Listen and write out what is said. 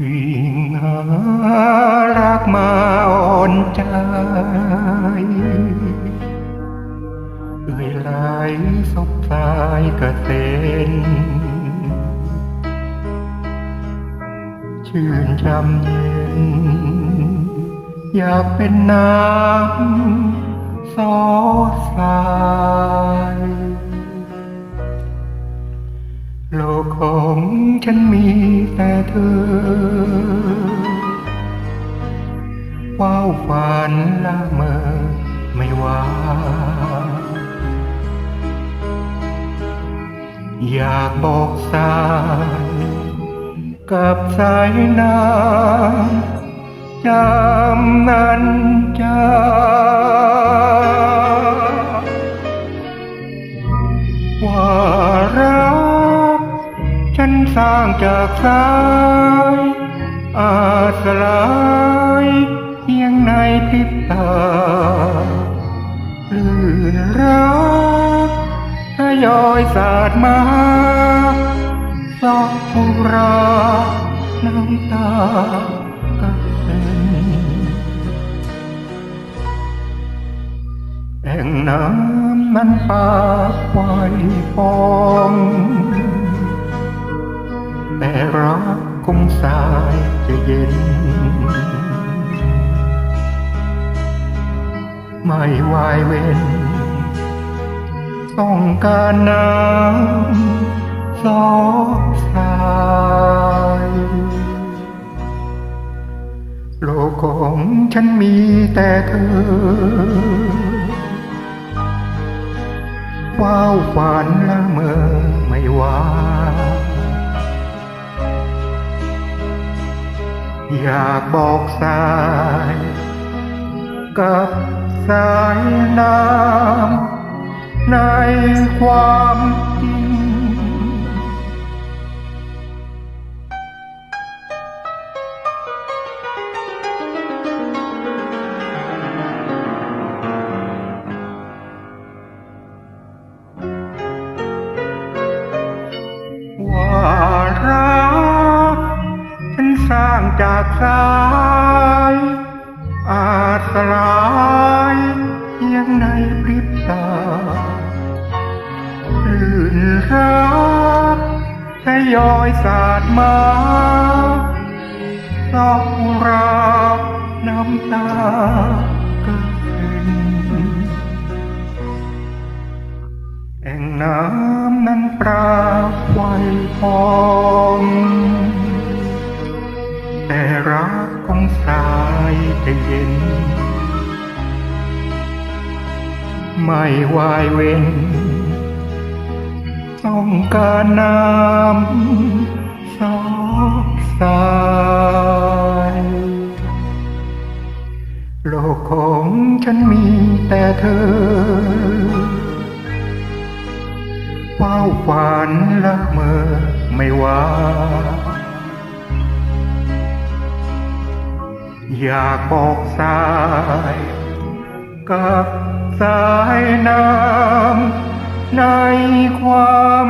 วิ่งหารักมาอ่อนใจเอ่ยไหลสบสายกระเซ็นชื่นจำเย็น อยากเป็นน้ำซอสาย โลกของฉันมีแต่เธอ ว้าวฝันละเมอไม่ว่าอยากบอกสายกับสายน้ำจำนั้นจา สร้างจากสายอาสลายเพียงในพริบตาลื่นรักทยอยสาดมาสอกอุราน้ำตากระเซ็นแอ่งน้ำนั้นปากไวฟอง แต่รักคงสายจะเย็น ไม่วายเว้น ต้องการน้ำสองสายโลกของฉันมีแต่เธอ ว้าวฝันละเมอไม่ว่า อยากบอกสาย กับสายน้ำในความ สร้างจากสาย อาจสลายเพียงในพริบตาลื่นรักทยอยสาดมาสอกราน้ำตาก็ขึ้นแอ่งน้ำนั้นปราไวพอง จะเย็น ไม่วายเว้น ต้องการน้ำสอกสายโลกของฉันมีแต่เธอเฝ้าฝันละเมอไม่ว่า อยากบอกสายกับสายน้ำในความ